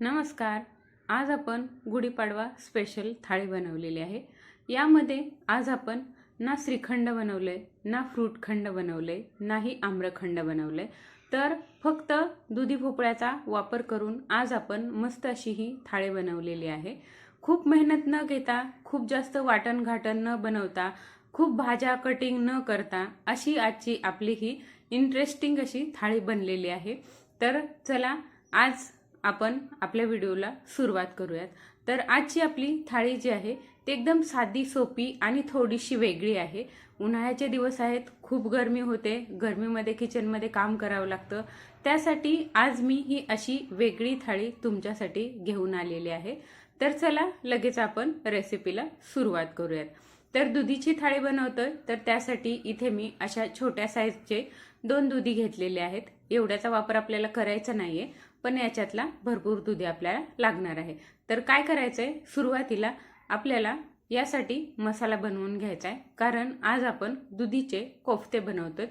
नमस्कार. आज आपण गुढीपाडवा स्पेशल थाळी बनवलेली आहे. यामध्ये आज आपण ना श्रीखंड बनवलं आहे ना फ्रूटखंड बनवलंय नाही आम्रखंड बनवलं आहे तर फक्त दुधी भोपळ्याचा वापर करून आज आपण मस्त अशी ही थाळी बनवलेली आहे. खूप मेहनत न घेता खूप जास्त वाटण घाटण न बनवता खूप भाज्या कटिंग न करता अशी आजची आपली ही इंटरेस्टिंग अशी थाळी बनलेली आहे. तर चला आज आपण आपल्या व्हिडिओला सुरुवात करूयात. तर आजची आपली थाळी जी आहे ती एकदम साधी सोपी आणि थोडीशी वेगळी आहे. उन्हाळ्याचे दिवस आहेत खूप गरमी होते गरमीमध्ये किचनमध्ये काम करावं लागतं. त्यासाठी आज मी ही अशी वेगळी थाळी तुमच्यासाठी घेऊन आलेली आहे. तर चला लगेच आपण रेसिपीला सुरुवात करूयात. तर दुधीची थाळी बनवतोय तर त्यासाठी इथे मी अशा छोट्या साईजचे दोन दुधी घेतलेले आहेत. एवढ्याचा वापर आपल्याला करायचा नाही आहे पण याच्यातला भरपूर दुधी आपल्याला लागणार आहे. तर काय करायचं आहे सुरुवातीला आपल्याला यासाठी मसाला बनवून घ्यायचा आहे. कारण आज आपण दुधीचे कोफ्ते बनवतो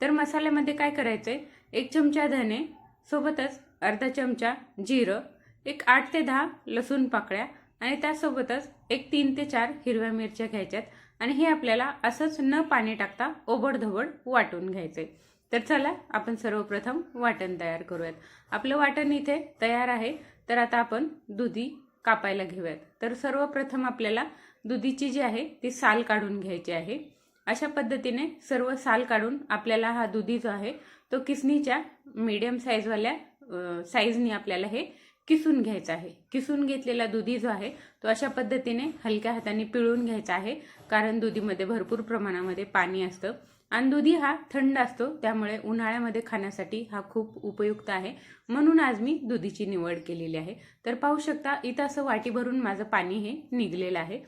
तर मसाल्यामध्ये काय करायचं आहे एक चमचा धने सोबतच अर्धा चमचा जिरं एक आठ ते दहा लसूण पाकळ्या आणि त्यासोबतच एक तीन ते चार हिरव्या मिरच्या घ्यायच्यात. आणि हे आपल्याला असंच न पाणी टाकता ओबडधोबड वाटून घ्यायचं आहे तर चला आपण सर्वप्रथम वाटण तयार करूयात. आपलं वाटण इथे तयार आहे. तर आता आपण दुधी कापायला घेऊयात. तर सर्वप्रथम आपल्याला दुधीची जी आहे ती साल काढून घ्यायची आहे. अशा पद्धतीने सर्व साल काढून आपल्याला हा दुधी जो आहे तो किसनीच्या मीडियम साईजवाल्या साईजनी आपल्याला हे किसून घ्यायचं आहे. किसून घेतलेला दुधी जो आहे तो अशा पद्धतीने हलक्या हाताने पिळून घ्यायचा आहे. कारण दुधीमध्ये भरपूर प्रमाणामध्ये पाणी असतं. आणि दुधी हा थंड असतो त्यामुळे उन्हाळ्यामध्ये खाण्यासाठी हा खूप उपयुक्त आहे. म्हणून आज मी दुधीची निवड केलेली आहे. तर पाहू शकता इथं असं वाटी भरून माझं पाणी हे निघलेलं आहे.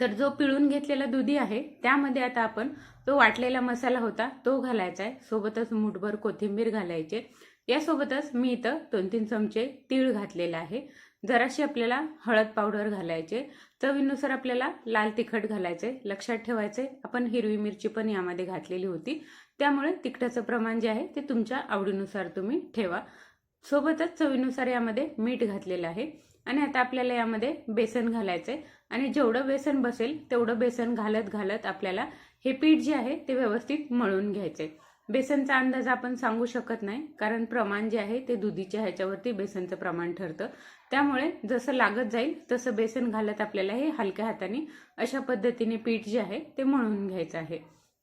तर जो पिळून घेतलेला दुधी आहे त्यामध्ये आता आपण तो वाटलेला मसाला होता तो घालायचा आहे. सोबतच मुठभर कोथिंबीर घालायचे यासोबतच मी इथं दोन तीन चमचे तीळ घातलेला आहे. जराशी आपल्याला हळद पावडर घालायचे चवीनुसार आपल्याला लाल तिखट घालायचे लक्षात ठेवायचे. आपण हिरवी मिरची पण यामध्ये घातलेली होती. त्यामुळे तिखटाचं प्रमाण जे आहे ते तुमच्या आवडीनुसार तुम्ही ठेवा. सोबतच चवीनुसार यामध्ये मीठ घातलेलं आहे. आणि आता आपल्याला यामध्ये बेसन घालायचंय. आणि जेवढं बेसन बसेल तेवढं बेसन घालत घालत आपल्याला हे पीठ जे आहे ते व्यवस्थित मळून घ्यायचे बेसनचा अंदाज आपण सांगू शकत नाही कारण प्रमाण जे आहे ते दुधीच्या ह्याच्यावरती बेसनचं प्रमाण ठरतं. त्यामुळे जसं लागत जाईल तसं बेसन घालत आपल्याला हे हलक्या हाताने अशा पद्धतीने पीठ जे आहे ते मळून घ्यायचं आहे.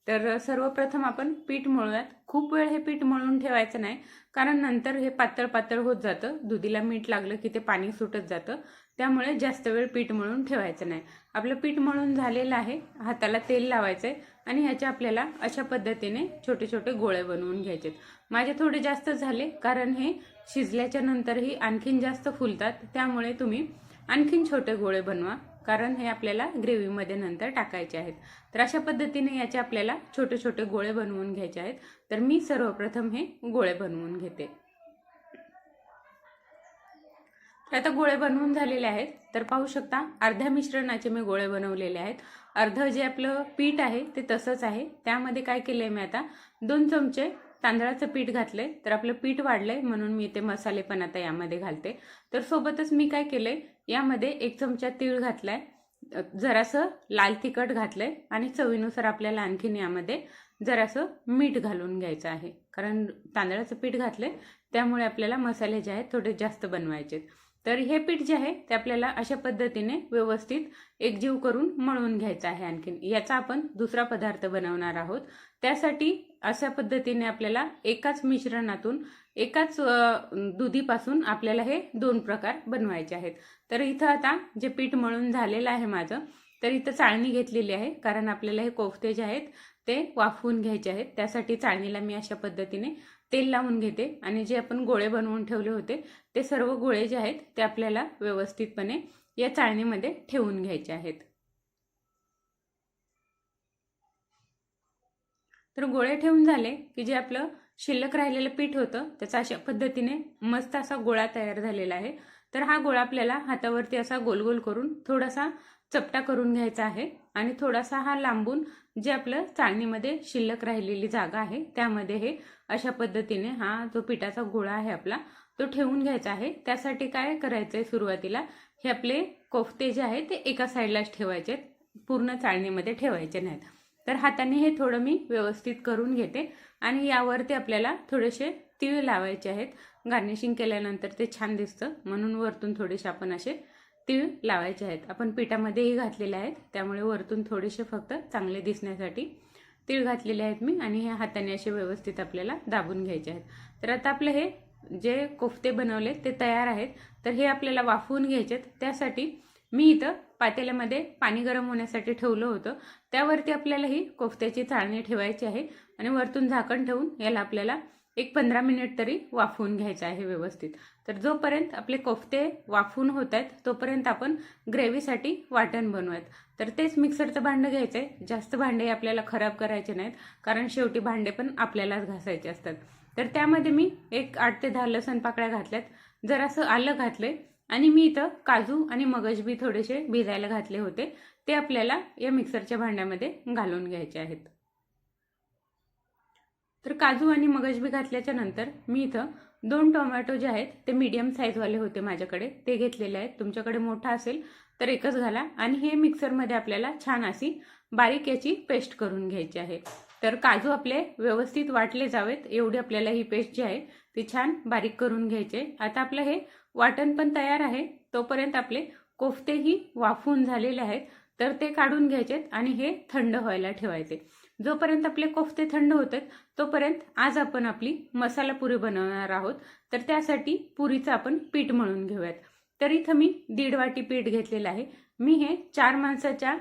तर सर्वप्रथम आपण पीठ मळूयात. खूप वेळ हे पीठ मळून ठेवायचं नाही कारण नंतर हे पातळ पातळ होत जातं. दुधीला मीठ लागलं की ते पाणी सुटत जातं. त्यामुळे जास्त वेळ पीठ मळून ठेवायचं नाही. आपलं पीठ मळून झालेलं आहे. हाताला तेल लावायचं आहे आणि ह्याचे आपल्याला अशा पद्धतीने छोटे छोटे गोळे बनवून घ्यायचे माझे थोडे जास्त झाले कारण हे शिजल्याच्या नंतरही आणखीन जास्त फुलतात त्यामुळे तुम्ही आणखीन छोटे गोळे बनवा कारण हे आपल्याला ग्रेव्हीमध्ये नंतर टाकायचे आहेत. तर अशा पद्धतीने याचे आपल्याला छोटे छोटे गोळे बनवून घ्यायचे आहेत. तर मी सर्वप्रथम हे गोळे बनवून घेते. तर आता गोळे बनवून झालेले आहेत. तर पाहू शकता अर्ध्या मिश्रणाचे मी गोळे बनवलेले आहेत. अर्धं जे आपलं पीठ आहे ते तसंच आहे. त्यामध्ये काय केलं आहे मी आता? दोन चमचे तांदळाचं पीठ घातले तर आपलं पीठ वाढलंय म्हणून मी ते मसाले पण आता यामध्ये घालते. तर सोबतच मी काय केलंय? यामध्ये एक चमचा तीळ घातलाय. जरासं लाल तिखट घातलंय आणि चवीनुसार आपल्याला आणखीन यामध्ये जरासं मीठ घालून घ्यायचं आहे. कारण तांदळाचं पीठ घातलंय त्यामुळे आपल्याला मसाले जे आहेत थोडे जास्त बनवायचे तर हे पीठ जे आहे ते आपल्याला अशा पद्धतीने व्यवस्थित एकजीव करून मळून घ्यायचं आहे आणखीन. याचा आपण दुसरा पदार्थ बनवणार आहोत. त्यासाठी अशा पद्धतीने आपल्याला एकाच मिश्रणातून एकाच दुधीपासून आपल्याला हे दोन प्रकार बनवायचे आहेत. तर इथं आता जे पीठ मळून झालेलं आहे माझं तर इथं चाळणी घेतलेली आहे कारण आपल्याला हे कोफते जे आहेत ते वाफवून घ्यायचे आहेत. त्यासाठी चाळणीला मी अशा पद्धतीने तेल लावून घेते आणि जे आपण गोळे बनवून ठेवले होते ते सर्व गोळे जे आहेत ते आपल्याला व्यवस्थितपणे या चाळणीमध्ये ठेवून घ्यायचे आहेत. तर गोळे ठेवून झाले की जे आपलं शिल्लक राहिलेलं पीठ होतं त्याचा अशा पद्धतीने मस्त असा गोळा तयार झालेला आहे. तर हा गोळा आपल्याला हातावरती असा गोल गोल करून थोडासा चपटा करून घ्यायचा आहे आणि थोडासा हा लांबून जे आपलं चाळणीमध्ये शिल्लक राहिलेली जागा आहे त्यामध्ये हे अशा पद्धतीने हा जो पिठाचा गोळा आहे आपला तो ठेवून घ्यायचा आहे. त्यासाठी काय करायचं आहे सुरुवातीला? हे आपले कोफ्ते जे आहे ते एका साईडलाच ठेवायचे आहेत. पूर्ण चाळणीमध्ये ठेवायचे नाहीत. तर हाताने हे थोडं मी व्यवस्थित करून घेते आणि यावरती आपल्याला थोडेसे तीळ लावायचे आहेत. गार्निशिंग केल्यानंतर ते छान दिसतं. म्हणून वरतून थोडेसे आपण असे तीळ लावायचे आहेत. आपण पिठामध्येही घातलेले आहेत. त्यामुळे वरतून थोडेसे फक्त चांगले दिसण्यासाठी तीळ घातलेले आहेत मी आणि हे हाताने असे व्यवस्थित आपल्याला दाबून घ्यायचे आहेत. तर आता आपलं हे जे कोफ्ते बनवले ते तयार आहेत. तर हे आपल्याला वाफवून घ्यायचे आहेत त्यासाठी मी इथं पातेल्यामध्ये पाणी गरम होण्यासाठी ठेवलं होतं. त्यावरती आपल्याला ही कोफ्त्याची चाळणी ठेवायची आहे आणि वरतून झाकण ठेवून याला आपल्याला एक पंधरा मिनिट तरी वाफवून घ्यायचं आहे व्यवस्थित. तर जोपर्यंत आपले कोफ्ते वाफवून होत आहेत तोपर्यंत आपण ग्रेव्हीसाठी वाटण बनवूयात. तर तेच मिक्सरचं भांडं घ्यायचं आहे जास्त भांडे आपल्याला खराब करायचे नाहीत कारण शेवटी भांडे पण आपल्यालाच घासायचे असतात. तर त्यामध्ये मी एक आठ ते दहा लसण पाकळ्या घातल्यात. जरासं आलं घातलंय आणि मी इथं काजू आणि मगज बी थोडेसे भिजायला घातले होते. ते आपल्याला या मिक्सरच्या भांड्यामध्ये घालून घ्यायचे आहेत. तर काजू आणि मगज बी घातल्याच्या नंतर मी इथं दोन टोमॅटो जे आहेत ते मीडियम साईजवाले होते माझ्याकडे. ते घेतलेले आहेत. तुमच्याकडे मोठा असेल तर एकच घाला. आणि हे मिक्सरमध्ये आपल्याला छान अशी बारीक याची पेस्ट करून घ्यायची आहे. तर काजू आपले व्यवस्थित वाटले जावेत. एवढी आपल्याला ही पेस्ट जी आहे ती छान बारीक करून घ्यायचे आता आपलं हे वाटण पण तयार आहे. तोपर्यंत आपले कोफ्तेही वाफून झालेले आहेत. तर ते काढून घ्यायचेत आणि हे थंड व्हायला ठेवायचे. जोपर्यंत आपले कोफ्ते थंड होतात तोपर्यंत आज आपण आपली मसाला पुरी बनवणार आहोत. तर त्यासाठी पुरीचं आपण पीठ म्हणून घेऊयात. तर इथं मी दीड वाटी पीठ घेतलेलं आहे. मी हे चार माणसाच्या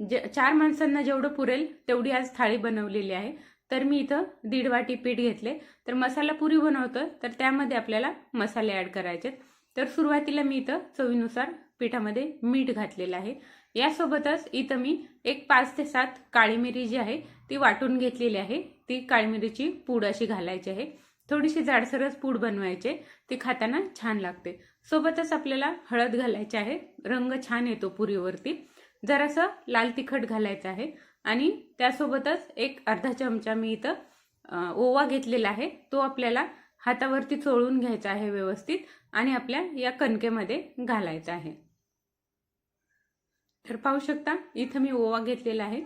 जे चार माणसांना जेवढं पुरेल तेवढी आज थाळी बनवलेली आहे. तर मी इथं दीड वाटी पीठ घेतले. तर मसाला पुरी बनवतं तर त्यामध्ये आपल्याला मसाले ॲड करायचे तर सुरुवातीला मी इथं चवीनुसार पिठामध्ये मीठ घातलेलं आहे. यासोबतच इथं मी एक पाच ते सात काळी मिरी जी आहे ती वाटून घेतलेली आहे. ती काळी मिरीची पूड अशी घालायची आहे. थोडीशी जाडसरच पूड बनवायचे. ती खाताना छान लागते. सोबतच आपल्याला हळद घालायची आहे. रंग छान येतो पुरीवरती. जरासं लाल तिखट घालायचं आहे. आणि त्यासोबतच एक अर्धा चमचा मी इथं ओवा घेतलेला आहे. तो आपल्याला हातावरती चोळून घ्यायचा आहे व्यवस्थित आणि आपल्या या कणकेमध्ये घालायचा आहे. तर पाहू शकता इथं मी ओवा घेतलेला आहे.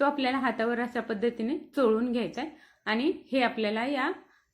तो आपल्याला हातावर अशा पद्धतीने चोळून घ्यायचा आहे. आणि हे आपल्याला या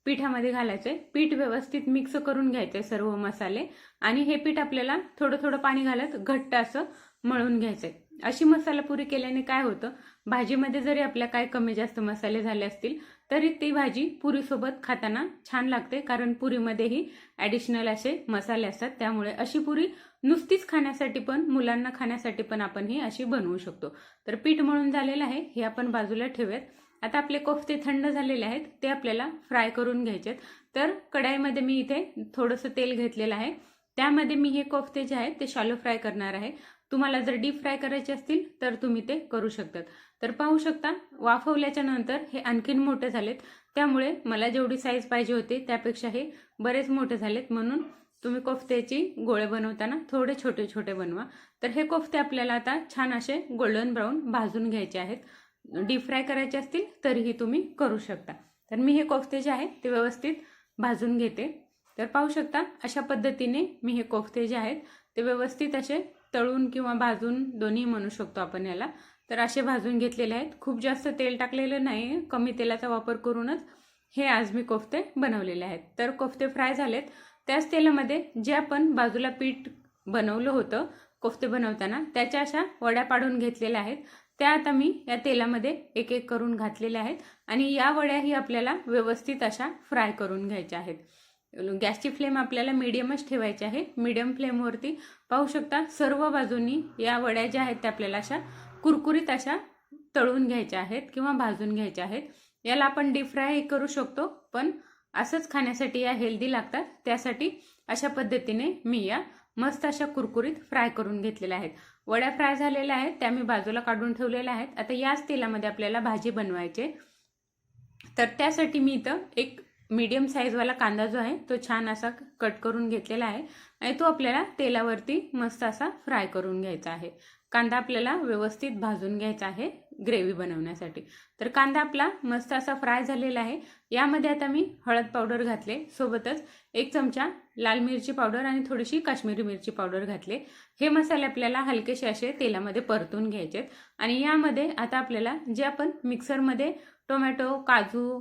पिठामध्ये घालायचं आहे. पीठ व्यवस्थित मिक्स करून घ्यायचं आहे सर्व मसाले. आणि हे पीठ आपल्याला थोडं थोडं पाणी घालत घट्ट असं मळून घ्यायचं आहे. अशी मसाला पुरी केल्याने काय होतं? भाजीमध्ये जरी आपल्या काय कमी जास्त मसाले झाले असतील तरी ती भाजी पुरीसोबत खाताना छान लागते कारण पुरीमध्येही ॲडिशनल असे मसाले असतात. त्यामुळे अशी पुरी नुसतीच खाण्यासाठी पण मुलांना खाण्यासाठी पण आपण ही अशी बनवू शकतो. तर पीठ मळून झालेलं आहे हे आपण बाजूला ठेवूयात. आता आपले कोफ्ते थंड झालेले आहेत ते आपल्याला फ्राय करून घ्यायचे तर कढाईमध्ये मी इथे थोडंसं तेल घेतलेलं आहे. त्यामध्ये मी हे कोफ्ते जे आहेत ते शालो फ्राय करणार आहे. तुम्हाला जर डीप फ्राय करायचे असतील तर तुम्ही ते करू शकतात. तर पाहू शकता वाफवल्याच्या नंतर हे आणखीन मोठे झालेत. त्यामुळे मला जेवढी साईज पाहिजे होती त्यापेक्षा हे बरेच मोठे झालेत. म्हणून तुम्ही कोफ्त्याची गोळे बनवताना थोडे छोटे छोटे बनवा. तर हे कोफ्ते आपल्याला आता छान असे गोल्डन ब्राऊन भाजून घ्यायचे आहेत. डीप फ्राय करायचे असतील तरीही तुम्ही करू शकता. तर मी हे कोफ्ते जे आहेत ते व्यवस्थित भाजून घेते. तर पाहू शकता अशा पद्धतीने मी हे कोफ्ते जे आहेत ते व्यवस्थित असे तळून किंवा भाजून दोन्ही म्हणू शकतो आपण याला. तर असे भाजून घेतलेले आहेत. खूप जास्त तेल टाकलेलं नाही. कमी तेलाचा वापर करूनच हे आज मी कोफ्ते बनवलेले आहेत. तर कोफ्ते फ्राय झालेत. त्याच तेलामध्ये जे आपण बाजूला पीठ बनवलं होतं कोफ्ते बनवताना त्याच्या अशा वड्या पाडून घेतलेल्या आहेत. त्या आता मी या तेलामध्ये एक एक करून घातलेल्या आहेत. आणि या वड्याही आपल्याला व्यवस्थित अशा फ्राय करून घ्यायच्या आहेत. गॅसची फ्लेम आपल्याला मिडियमच ठेवायची आहे. मिडियम फ्लेमवरती पाहू शकता सर्व बाजूंनी या वड्या ज्या आहेत त्या आपल्याला अशा कुरकुरीत अशा तळून घ्यायच्या आहेत किंवा भाजून घ्यायच्या आहेत. याला आपण डीप फ्राय करू शकतो पण असंच खाण्यासाठी या हेल्दी लागतात. त्यासाठी अशा पद्धतीने मी या मस्त अशा कुरकुरीत फ्राय करून घेतलेल्या आहेत. वड्या फ्राय झालेल्या आहेत त्या मी बाजूला काढून ठेवलेल्या आहेत. आता याच तेलामध्ये आपल्याला भाजी बनवायचे. तर त्यासाठी मी इथं एक मीडियम साईजवाला कांदा जो आहे तो छान असा कट करून घेतलेला आहे आणि तो आपल्याला तेलावरती मस्त असा फ्राय करून घ्यायचा आहे. कांदा आपल्याला व्यवस्थित भाजून घ्यायचा आहे ग्रेव्ही बनवण्यासाठी. तर कांदा आपला मस्त असा फ्राय झालेला आहे. यामध्ये आता मी हळद पावडर घातले. सोबतच एक चमचा लाल मिरची पावडर आणि थोडीशी काश्मीरी मिरची पावडर घातले. हे मसाले आपल्याला हलकेसे असे तेलामध्ये परतून घ्यायचे आणि यामध्ये आता आपल्याला जे आपण मिक्सरमध्ये टोमॅटो काजू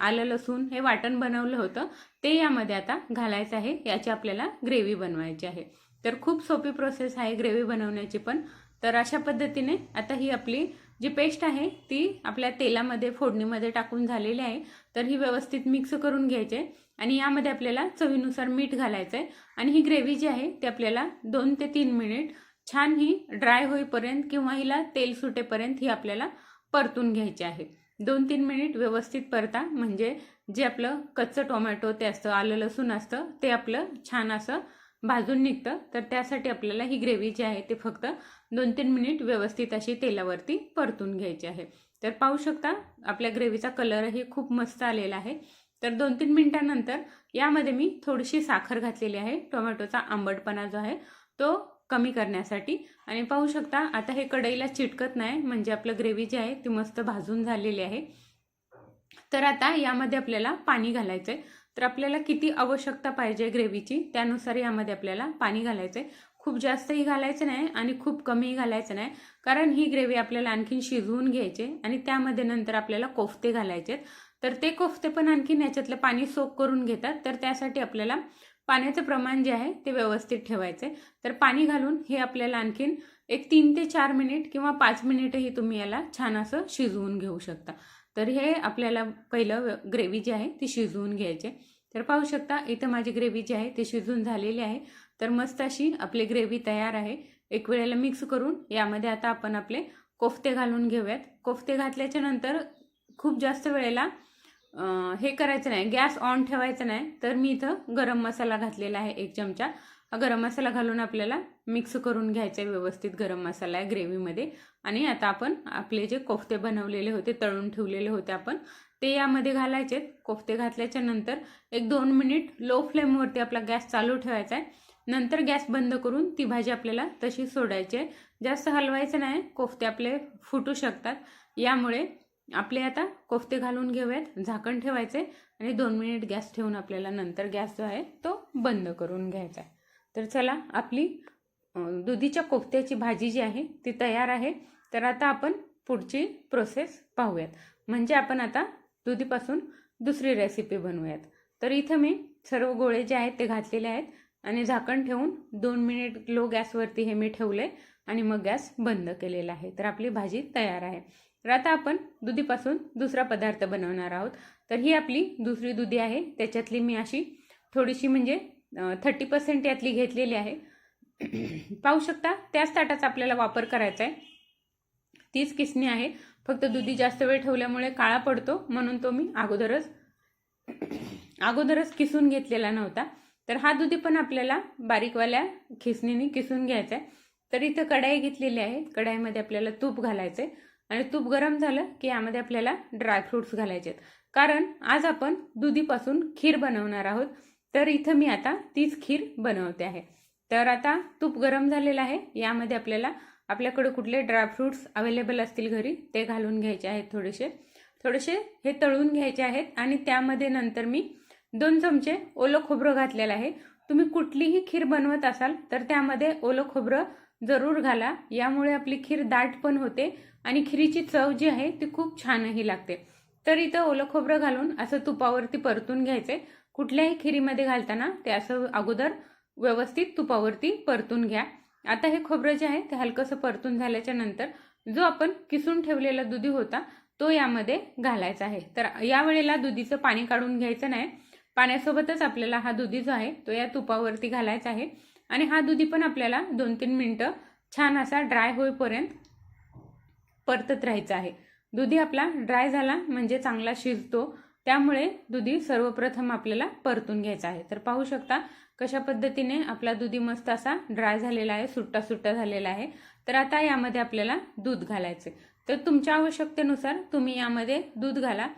आलं लसूण हे वाटण बनवलं होतं. ते यामध्ये आता घालायचं आहे. याची आपल्याला ग्रेव्ही बनवायची आहे. तर खूप सोपी प्रोसेस आहे ग्रेव्ही बनवण्याची पण. तर अशा पद्धतीने आता ही आपली जी पेस्ट आहे ती आपल्या तेलामध्ये फोडणीमध्ये टाकून झालेली आहे. तर ही व्यवस्थित मिक्स करून घ्यायचे आणि यामध्ये आपल्याला चवीनुसार मीठ घालायचं आहे. आणि ही ग्रेव्ही जी आहे ती आपल्याला दोन ते तीन मिनिट छान ही ड्राय होईपर्यंत किंवा हिला तेल सुटेपर्यंत ही आपल्याला परतून घ्यायची आहे. दोन तीन मिनिट व्यवस्थित परता. म्हणजे जे आपलं कच्चं टोमॅटो ते असतं आलं लसूण असतं ते आपलं छान असं भाजून निघतं. तर त्यासाठी आपल्याला ही ग्रेव्ही जी आहे ते फक्त दोन तीन मिनिट व्यवस्थित अशी तेलावरती परतून घ्यायची आहे. तर पाहू शकता आपल्या ग्रेव्हीचा कलरही खूप मस्त आलेला आहे. तर दोन तीन मिनिटांनंतर यामध्ये मी थोडीशी साखर घातलेली आहे. टोमॅटोचा आंबटपणा जो आहे तो कमी करण्यासाठी. आणि पाहू शकता आता हे कढईला चिटकत नाही म्हणजे आपलं ग्रेव्ही जी आहे ती मस्त भाजून झालेली आहे. तर आता यामध्ये आपल्याला पाणी घालायचं आहे तर आपल्याला किती आवश्यकता पाहिजे ग्रेव्हीची त्यानुसार यामध्ये आपल्याला पाणी घालायचं आहे खूप जास्तही घालायचं नाही आणि खूप कमीही घालायचं नाही. कारण ही ग्रेव्ही आपल्याला आणखीन शिजवून घ्यायची आणि त्यामध्ये नंतर आपल्याला कोफ्ते घालायचे तर ते कोफ्ते पण आणखीन याच्यातलं पाणी सोक करून घेतात. तर त्यासाठी आपल्याला पाण्याचं प्रमाण जे आहे ते व्यवस्थित ठेवायचं आहे तर पाणी घालून हे आपल्याला आणखीन एक तीन ते चार मिनिट किंवा पाच मिनिटही तुम्ही याला छान असं शिजवून घेऊ शकता. तर हे आपल्याला पहिलं ग्रेव्ही जी आहे ती शिजवून घ्यायचे तर पाहू शकता इथं माझी ग्रेव्ही जी आहे ती शिजून झालेली आहे. तर मस्त अशी आपली ग्रेव्ही तयार आहे. एक वेळेला मिक्स करून यामध्ये आता आपण आपले कोफ्ते घालून घेऊयात. कोफ्ते घातल्याच्या नंतर खूप जास्त वेळेला हे करायचं नाही. गॅस ऑन ठेवायचं नाही. तर मी इथं गरम मसाला घातलेला आहे एक चमचा. हा गरम मसाला घालून आपल्याला मिक्स करून घ्यायचा आहे व्यवस्थित गरम मसाला आहे ग्रेव्हीमध्ये. आणि आता आपण आपले जे कोफ्ते बनवलेले होते तळून ठेवलेले होते आपण ते यामध्ये घालायचे कोफ्ते घातल्याच्या नंतर एक दोन मिनिट लो फ्लेमवरती आपला गॅस चालू ठेवायचा आहे. नंतर गॅस बंद करून ती भाजी आपल्याला तशी सोडायची आहे. जास्त हलवायचं नाही. कोफ्ते आपले फुटू शकतात. यामुळे आपले आता कोफ्ते घालून घेऊयात झाकण ठेवायचे आणि दोन मिनिट गॅस ठेवून आपल्याला नंतर गॅस जो आहे तो बंद करून घ्यायचा आहे. तर चला आपली दुधीच्या कोफ्त्याची भाजी जी आहे ती तयार आहे. तर आता आपण पुढची प्रोसेस पाहूयात. म्हणजे आपण आता दुधीपासून दुसरी रेसिपी बनवूयात. तर इथं मी सर्व गोळे जे आहेत ते घातलेले आहेत आणि झाकण ठेवून दोन मिनिट लो गॅसवरती हे मी ठेवले आणि मग गॅस बंद केलेला आहे. तर आपली भाजी तयार आहे. तर आता आपण दुधीपासून दुसरा पदार्थ बनवणार आहोत. तर ही आपली दुसरी दुधी आहे. त्याच्यातली मी अशी थोडीशी म्हणजे थर्टी पर्सेंट यातली घेतलेली आहे. पाहू शकता त्याच ताटाचा आपल्याला वापर करायचा आहे तीच किसणी आहे. फक्त दुधी जास्त वेळ ठेवल्यामुळे काळा पडतो. म्हणून तो मी अगोदरच अगोदरच किसून घेतलेला नव्हता. तर हा दुधी पण आपल्याला बारीकवाल्या खिसणीने किसून घ्यायचा आहे तर इथं कढाई घेतलेली आहे. कढाईमध्ये आपल्याला तूप घालायचं आहे आणि तूप गरम झालं की यामध्ये आपल्याला ड्रायफ्रूट्स घालायचे आहेत. कारण आज आपण दुधीपासून खीर बनवणार आहोत. तर इथं मी आता तीच खीर बनवते आहे. तर आता तूप गरम झालेलं आहे. यामध्ये आपल्याला आपल्याकडे कुठले ड्रायफ्रूट्स अवेलेबल असतील घरी ते घालून घ्यायचे आहेत थोडेसे. थोडेसे हे तळून घ्यायचे आहेत आणि त्यामध्ये नंतर मी दोन चमचे ओलं खोबरं घातलेलं आहे. तुम्ही कुठलीही खीर बनवत असाल तर त्यामध्ये ओलं खोबरं जरूर घाला. यामुळे आपली खीर दाट पण होते आणि खिरीची चव जी आहे ती खूप छानही लागते. तर इथं ओलं खोबरं घालून असं तुपावरती परतून घ्यायचे कुठल्याही खिरीमध्ये घालताना ते असं अगोदर व्यवस्थित तुपावरती परतून घ्या. आता हे खोबरं जे आहे ते हलकंसं परतून झाल्याच्यानंतर जो आपण किसून ठेवलेला दुधी होता तो यामध्ये घालायचा आहे. तर यावेळेला दुधीचं पाणी काढून घ्यायचं नाही. पाण्यासोबतच आपल्याला हा दुधी जो आहे तो या तुपावरती घालायचा आहे. आणि हा दुधी पण आपल्याला दोन तीन मिनटं छान असा ड्राय होईपर्यंत परतत राहायचा आहे. दुधी आपला ड्राय झाला म्हणजे चांगला शिजतो. त्यामुळे दुधी सर्वप्रथम आपल्याला परतून घ्यायचा आहे. तर पाहू शकता कशा पद्धतीने आपला दुधी मस्त असा ड्राय झालेला आहे सुट्टा सुट्टा झालेला आहे. तर आता यामध्ये आपल्याला दूध घालायचे तर तुमच्या आवश्यकतेनुसार तुम्ही यामध्ये दूध घाला.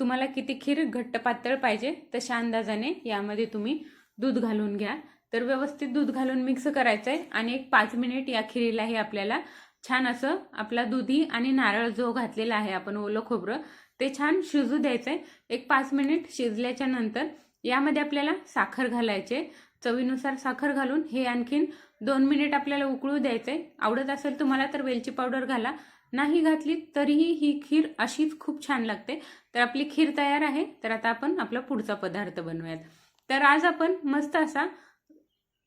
तुम्हाला किती खीर घट्ट पातळ पाहिजे तशा अंदाजाने यामध्ये तुम्ही दूध घालून घ्या. तर व्यवस्थित दूध घालून मिक्स करायचं आहे आणि एक पाच मिनिट या खिरीला हे आपल्याला छान असं आपला दुधी आणि नारळ जो घातलेला आहे आपण ओलं खोबरं ते छान शिजू द्यायचं आहे एक पाच मिनिट शिजल्याच्या नंतर यामध्ये आपल्याला साखर घालायचे. चवीनुसार साखर घालून हे आणखीन दोन मिनिट आपल्याला उकळू द्यायचंय. आवडत असेल तुम्हाला तर वेलची पावडर घाला. नाही घातली तरीही ही खीर अशीच खूप छान लागते. तर आपली खीर तयार आहे. तर आता आपण आपला पुढचा पदार्थ बनवूयात. तर आज आपण मस्त असा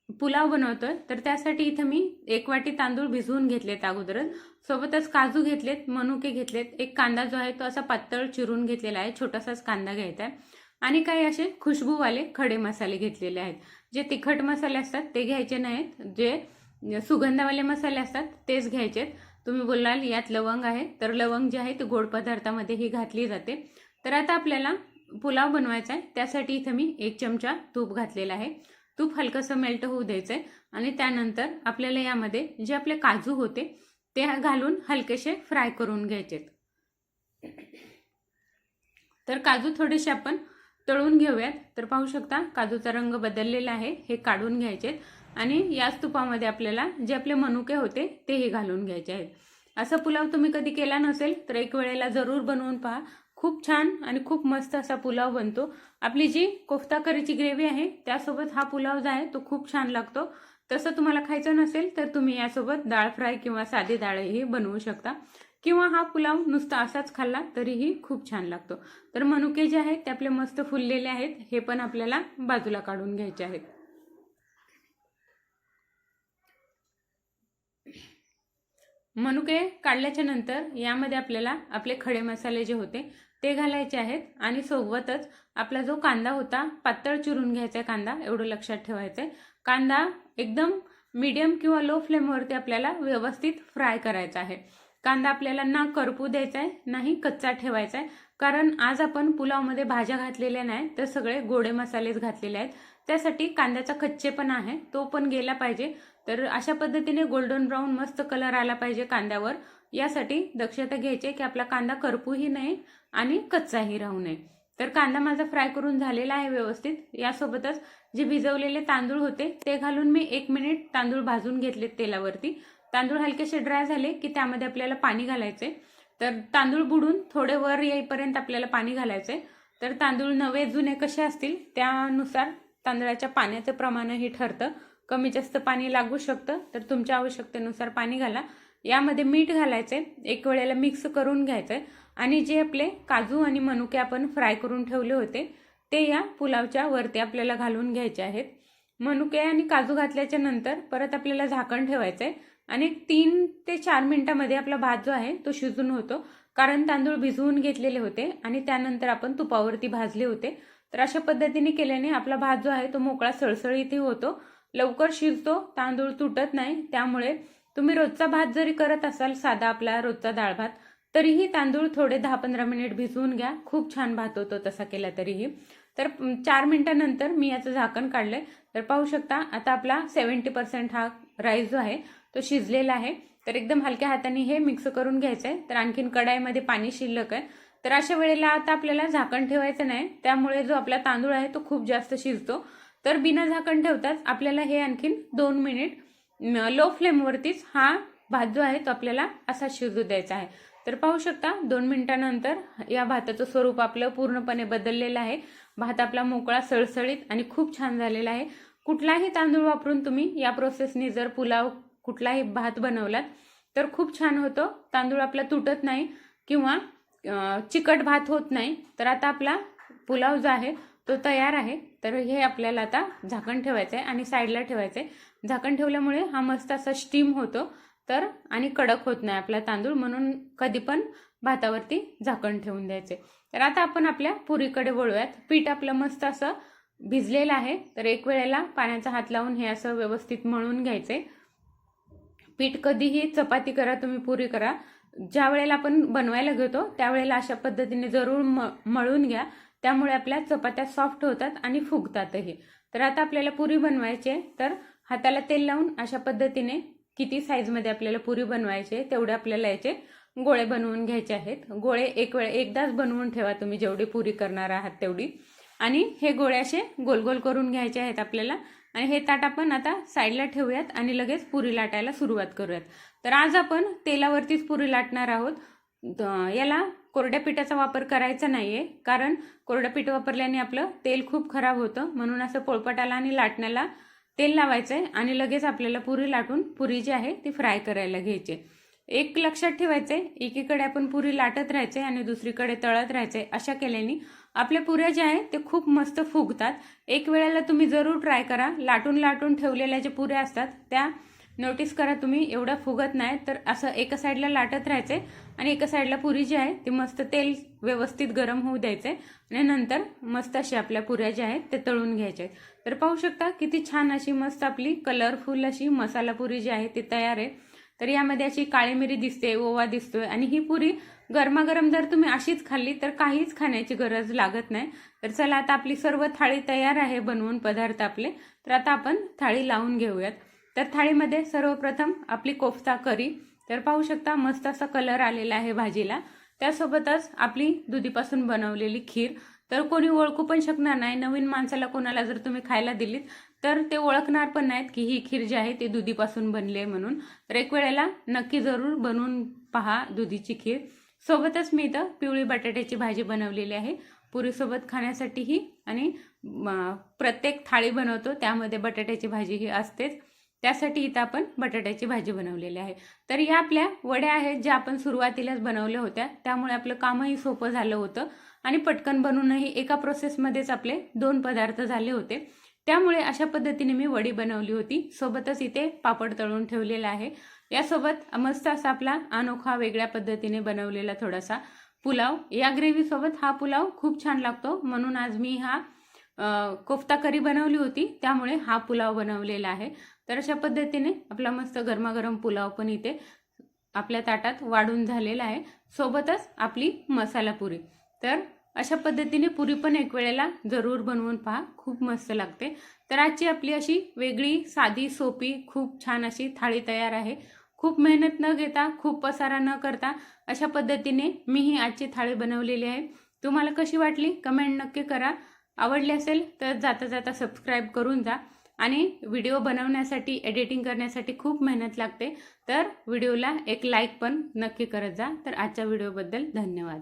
पुलाव बनवतोय. तर त्यासाठी इथं मी एक वाटी तांदूळ भिजवून घेतलेत अगोदरच. सोबतच काजू घेतलेत मनुके घेतलेत. एक कांदा जो आहे तो असा पातळ चिरून घेतलेला आहे. छोटासाच कांदा घ्यायचा आहे. आणि काही असे खुशबूवाले खडे मसाले घेतलेले आहेत. जे तिखट मसाले असतात ते घ्यायचे नाहीत. जे सुगंधावाले मसाले असतात तेच घ्यायचेत. तुम्ही बोलाल यात लवंग आहे. तर लवंग जे आहे ते गोड पदार्थामध्ये ही घातली जाते. तर आता आपल्याला पुलाव बनवायचा आहे. त्यासाठी इथं मी एक चमचा तूप घातलेला आहे. तूप हलकंसं मेल्ट होऊ द्यायचं आहे आणि त्यानंतर आपल्याला यामध्ये जे आपले काजू होते ते घालून हलकेसे फ्राय करून घ्यायचेत. तर काजू थोडेसे आपण तळून घेऊयात. तर पाहू शकता काजूचा रंग बदललेला आहे हे काढून घ्यायचे आणि याच तुपामध्ये आपल्याला जे आपले मनुके होते तेही घालून घ्यायचे आहेत. असा पुलाव तुम्ही कधी केला नसेल तर एक वेळेला जरूर बनवून पहा. खूप छान आणि खूप मस्त असा पुलाव बनतो. आपली जी कोफ्ता करीची ग्रेव्ही आहे त्यासोबत हा पुलाव जो आहे तो खूप छान लागतो. तसं तुम्हाला खायचं नसेल तर तुम्ही यासोबत डाळ फ्राय किंवा साधी डाळही बनवू शकता. किंवा हा पुलाव नुसता असाच खाल्ला तरीही खूप छान लागतो. तर मनुके जे आहेत ते आपले मस्त फुललेले आहेत हे पण आपल्याला बाजूला काढून घ्यायचे आहेत. मनुके काढल्याच्या नंतर यामध्ये आपल्याला आपले खडे मसाले जे होते ते घालायचे आहेत आणि सोबतच आपला जो कांदा होता पातळ चिरून घ्यायचा कांदा एवढं लक्षात ठेवायचं आहे कांदा एकदम मीडियम किंवा लो फ्लेमवरती आपल्याला व्यवस्थित फ्राय करायचा आहे. कांदा आपल्याला ना करपू द्यायचा आहे नाही कच्चा ठेवायचा आहे कारण आज आपण पुलावमध्ये भाज्या घातलेल्या नाही तर सगळे गोडे मसालेच घातलेले आहेत. त्यासाठी कांद्याचा कच्चेपणा आहे तो पण गेला पाहिजे. तर अशा पद्धतीने गोल्डन ब्राऊन मस्त कलर आला पाहिजे कांद्यावर. यासाठी दक्षता घ्यायची की आपला कांदा करपूही नये आणि कच्चाही राहू नये. तर कांदा माझा फ्राय करून झालेला आहे व्यवस्थित. यासोबतच जे भिजवलेले तांदूळ होते ते घालून मी एक मिनिट तांदूळ भाजून घेतले तेलावरती. तांदूळ हलकेसे ड्राय झाले की त्यामध्ये आपल्याला पाणी घालायचे तर तांदूळ बुडून थोडे वर येईपर्यंत आपल्याला पाणी घालायचे तर तांदूळ नवे जुने कसे असतील त्यानुसार तांदळाच्या पाण्याचं प्रमाणही ठरतं. कमी जास्त पाणी लागू शकतं तर तुमच्या आवश्यकतेनुसार पाणी घाला. यामध्ये मीठ घालायचे एक वेळेला मिक्स करून घ्यायचं आणि जे आपले काजू आणि मनुके आपण फ्राय करून ठेवले होते ते या पुलावच्या वरती आपल्याला घालून घ्यायचे आहेत. मनुके आणि काजू घातल्याच्या नंतर परत आपल्याला झाकण ठेवायचं आहे आणि तीन ते चार मिनिटामध्ये आपला भात जो आहे तो शिजून होतो. कारण तांदूळ भिजवून घेतलेले होते आणि त्यानंतर आपण तुपावरती भाजले होते. तर अशा पद्धतीने केल्याने आपला भात जो आहे तो मोकळा सळसळीतही होतो. लवकर शिजतो तांदूळ तुटत नाही. त्यामुळे तुम्ही रोजचा भात जरी करत असाल साधा आपला रोजचा डाळ भात तरीही तांदूळ थोडे दहा पंधरा मिनिट भिजवून घ्या. खूप छान भात होतो तसा केला तरीही. तर चार मिनिटानंतर मी याचं झाकण काढलंय. तर पाहू शकता आता आपला सेवन्टी पर्सेंट हा राईस जो आहे तो शिजलेला आहे. तर एकदम हलक्या हाताने हे मिक्स करून घ्यायचं आहे तर आणखीन कढाईमध्ये पाणी शिल्लक आहे. तर अशा वेळेला आता आपल्याला झाकण ठेवायचं नाही. त्यामुळे जो आपला तांदूळ आहे तो खूप जास्त शिजतो. तर बिना झाकण ठेवताच आपल्याला हे आणखीन दोन मिनिट लो फ्लेमवरतीच हा भात जो आहे तो आपल्याला असा शिजू द्यायचा आहे. तर पाहू शकता दोन मिनिटानंतर या भाताचं स्वरूप आपलं पूर्णपणे बदललेलं आहे. भात आपला मोकळा सळसळीत आणि खूप छान झालेला आहे. कुठलाही तांदूळ वापरून तुम्ही या प्रोसेसनी जर पुलाव कुठलाही भात बनवलात तर खूप छान होतो. तांदूळ आपला तुटत नाही किंवा चिकट भात होत नाही. तर आता आपला पुलाव जो आहे तो तयार आहे. तर हे आपल्याला आता झाकण ठेवायचं आहे आणि साईडला ठेवायचं आहे झाकण ठेवल्यामुळे हा मस्त असा स्टीम होतो. तर आणि कडक होत नाही आपला तांदूळ म्हणून कधी पण भातावरती झाकण ठेवून द्यायचे तर आता आपण आपल्या पुरीकडे वळूयात. पीठ आपलं मस्त असं भिजलेलं आहे. तर एक वेळेला पाण्याचा हात लावून हे असं व्यवस्थित मळून घ्यायचे पीठ कधीही चपाती करा तुम्ही पुरी करा. ज्या वेळेला आपण बनवायला घेतो त्यावेळेला अशा पद्धतीने जरूर म मळून घ्या. त्यामुळे आपल्या चपात्या सॉफ्ट होतात आणि फुगतातही. तर आता आपल्याला पुरी बनवायची तर हाताला तेल लावून अशा पद्धतीने किती साईजमध्ये आपल्याला पुरी बनवायचे तेवढे आपल्याला याचे गोळे बनवून घ्यायचे आहेत. गोळे एक वेळ एकदाच बनवून ठेवा तुम्ही जेवढी पुरी करणार आहात तेवढी. आणि हे गोळे असे गोल गोल करून घ्यायचे आहेत आपल्याला. आणि हे ताट आपण आता साईडला ठेवूयात आणि लगेच पुरी लाटायला सुरुवात करूयात. तर आज आपण तेलावरतीच पुरी लाटणार आहोत. याला कोरड्या पिठाचा वापर करायचा नाहीये कारण कोरडं पीठ वापरल्याने आपलं तेल खूप खराब होतं. म्हणून असं पोळपटाला आणि लाटण्याला तेल लावायचंय आणि लगेच आपल्याला पुरी लाटून पुरी जी आहे ती फ्राय करायला घ्यायची एक लक्षात ठेवायचंय एकीकडे आपण पुरी लाटत राहायचे आणि दुसरीकडे तळत राहायचे अशा केल्याने आपल्या पुऱ्या ज्या आहेत ते खूप मस्त फुगतात. एक वेळेला तुम्ही जरूर ट्राय करा. लाटून लाटून ठेवलेल्या ज्या पुऱ्या असतात त्या नोटीस करा तुम्ही एवढा फुगत नाही. तर असं एका साईडला लाटत राहायचे आणि एका साईडला पुरी जी आहे ती मस्त तेल व्यवस्थित गरम होऊ द्यायचे आणि नंतर मस्त अशी आपल्या पुऱ्या ज्या आहेत ते तळून घ्यायच्या आहेत तर पाहू शकता किती छान अशी मस्त आपली कलरफुल अशी मसाला पुरी जी आहे ती तयार आहे. तर यामध्ये अशी काळी मिरी दिसते ओवा दिसतोय आणि ही पुरी गरमागरम जर तुम्ही अशीच खाल्ली तर काहीच खाण्याची गरज लागत नाही. तर चला आता आपली सर्व थाळी तयार आहे बनवून पदार्थ आपले. तर आता आपण थाळी लावून घेऊयात. तर थाळीमध्ये सर्वप्रथम आपली कोफ्ता करी. तर पाहू शकता मस्त असा कलर आलेला आहे भाजीला. त्यासोबतच आपली दुधीपासून बनवलेली खीर. तर कोणी ओळखू पण शकणार नाही. नवीन माणसाला कोणाला जर तुम्ही खायला दिलीत तर ते ओळखणार पण नाहीत की ही खीर जी आहे ती दुधीपासून बनली आहे म्हणून. तर एक वेळेला नक्की जरूर बनवून पहा दुधीची खीर. सोबतच मी इथं पिवळी बटाट्याची भाजी बनवलेली आहे. पुरीसोबत खाण्यासाठीही आणि प्रत्येक थाळी बनवतो. त्यामध्ये बटाट्याची भाजी ही असतेच. त्यासाठी इथं आपण बटाट्याची भाजी बनवलेली आहे. तर या आपल्या वड्या आहेत ज्या आपण सुरुवातीलाच बनवल्या होत्या. त्यामुळे आपलं कामही सोपं झालं होतं. आणि पटकन बनवूनही एका प्रोसेसमध्येच आपले दोन पदार्थ झाले होते. त्यामुळे अशा पद्धतीने मी वडी बनवली होती. सोबतच इथे पापड तळून ठेवलेला आहे. यासोबत मस्त असा आपला अनोखा वेगळ्या पद्धतीने बनवलेला थोडासा पुलाव. या ग्रेव्हीसोबत हा पुलाव खूप छान लागतो. म्हणून आज मी हा कोफ्ता करी बनवली होती त्यामुळे हा पुलाव बनवलेला आहे. तर अशा पद्धतीने आपला मस्त गरमागरम पुलाव पण इथे आपल्या ताटात वाढून झालेला आहे. सोबतच आपली मसाला पुरी. तर अशा पद्धतीने पुरी पण एक वेळेला जरूर बनवून पहा खूप मस्त लागते. तर आजची आपली अशी वेगळी साधी सोपी खूप छान अशी थाळी तयार आहे. खूप मेहनत न घेता खूप पसारा न करता अशा पद्धतीने मी ही आजची थाळी बनवलेली आहे. तुम्हाला कशी वाटली? कमेंट नक्की करा. आवडली असेल तर जाता जाता सबस्क्राईब करून जा. आणि व्हिडिओ बनवण्यासाठी एडिटिंग करण्यासाठी खूप मेहनत लागते. तर व्हिडिओला एक लाईक पण नक्की करत जा. तर आजच्या व्हिडिओबद्दल धन्यवाद.